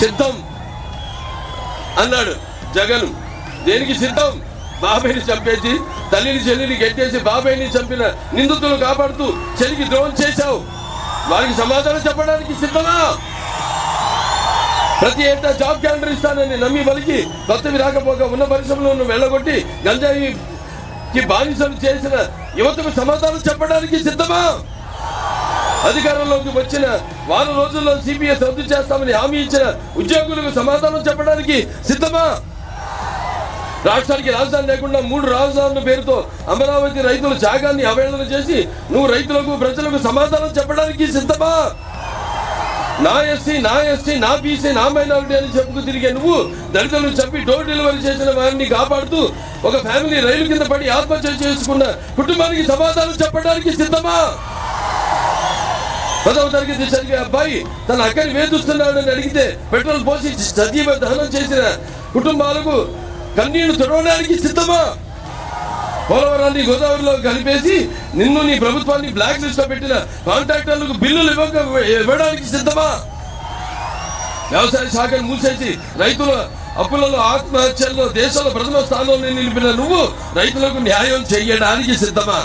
సిద్ధం అన్నాడు జగన్. దేనికి సిద్ధం? బాబాయిని చంపేసి తల్లిని చెల్లిని గెట్టేసి బాబాయిని చంపిన నిందితులు కాపాడుతూ చెల్లికి ద్రోహం చేశావు. వారికి సమాధానం చెప్పడానికి సిద్ధమా? ప్రతి ఏటా జాబ్ క్యాలెండర్ ఇస్తానని నమ్మి పలికి కొత్తవి రాకపోగా ఉన్న పరిశ్రమలో వెళ్ళగొట్టి గంజాయికి బానిసలు చేసిన యువతకు సమాధానం చెప్పడానికి సిద్ధమా? అధికారంలోకి వచ్చిన వారం రోజుల్లో సిపిఎస్ రద్దు చేస్తామని హామీ ఇచ్చిన ఉద్యోగులకు సమాధానం చెప్పడానికి సిద్ధమా? రాష్ట్రానికి రాజధాని లేకుండా మూడు రాజధానుల పేరుతో అమరావతి రైతుల జాగాన్ని అవహేళన చేసి నువ్వు రైతులకు ప్రజలకు సమాధానం చెప్పడానికి సిద్ధమా? నా ఎస్సీ నా ఎస్టీ నా బీసీ నా మైనారిటీ అని చెప్పుకు తిరిగే నువ్వు దళితులను చంపి డోర్ డెలివరీ చేసిన వారిని కాపాడుతూ ఒక ఫ్యామిలీ రైలు కింద పడి ఆత్మహత్య చేసుకున్న కుటుంబానికి సమాధానం చెప్పడానికి సిద్ధమా? పదవ తరగతి చదివే అబ్బాయి తన అక్కని వేధిస్తున్నాడని అడిగితే పెట్రోల్ పోసి సజీవ దహనం చేసిన కుటుంబాలకు కన్నీళ్ళు తుడవడానికి సిద్ధమా? పోలవరాన్ని గోదావరిలో కలిపేసి నిన్ను నీ ప్రభుత్వాన్ని బ్లాక్ లిస్ట్లో పెట్టిన కాంట్రాక్టర్లకు బిల్లులు ఇవ్వక ఇవ్వడానికి సిద్ధమా? వ్యవసాయ శాఖను మూసేసి రైతుల అప్పులలో ఆత్మహత్యల్లో దేశంలో ప్రథమ స్థానంలో నిలిపిన నువ్వు రైతులకు న్యాయం చేయడానికి సిద్ధమా?